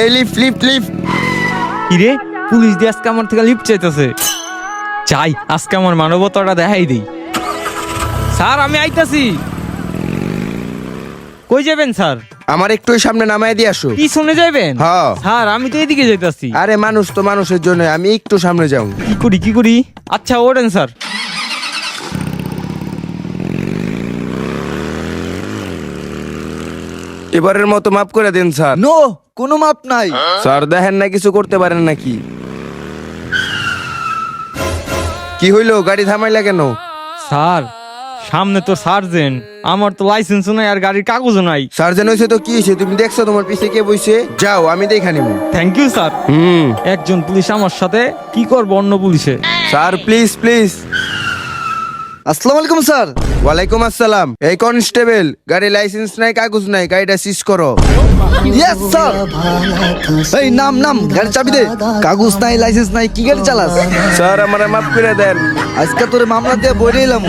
এই lift lift lift কিরে police দিয়ে আজকে আমার থেকে লিফট চাইতেছে? চাই আজকে আমার মানবতাটা দেখাই দেই। স্যার আমি আইতাছি। কই যাবেন স্যার? আমার একটু সামনে নামায় দিয়ে আসো। পিছনে যাবেন হ্যাঁ। স্যার আমি তো এদিকে যাইতাছি। আরে মানুষ তো মানুষের জন্য আমি একটু সামনে যাও। কি করি কি করি? আচ্ছা ওঠেন স্যার। এবারের মতো মাফ করে দেন স্যার। নো! কোনো মাপ নাই। স্যার দেখেন না কিছু করতে পারেন নাকি? কি হইল? গাড়ি থামাইলা কেন? স্যার সামনে তো সার্জেন্ট। আমার তো লাইসেন্সও নাই আর গাড়ির কাগজও নাই। সার্জেন হয়েছে তো কি হয়েছে তুমি দেখছ তোমার পিছে কে বইছে? যাও আমি দেখা নিব থ্যাংক ইউ স্যার। হুম। একজন পুলিশ আমার সাথে কি করব অন্য পুলিশে? স্যার প্লিজ প্লিজ আসসালামু আলাইকুম স্যার। ওয়ালাইকুম আসসালাম। এই কনস্টেবল গাড়ি লাইসেন্স নাই কাগজ নাই গাড়িটা সিজ করো। Yes sir. এই নাম নাম গাড়ি চাবি দে। কাগজ নাই লাইসেন্স নাই কি গাড়ি চালাস? স্যার আমার মাফ করে দেন। আজকে তোরে মামলা দিয়ে বইরে এলাম।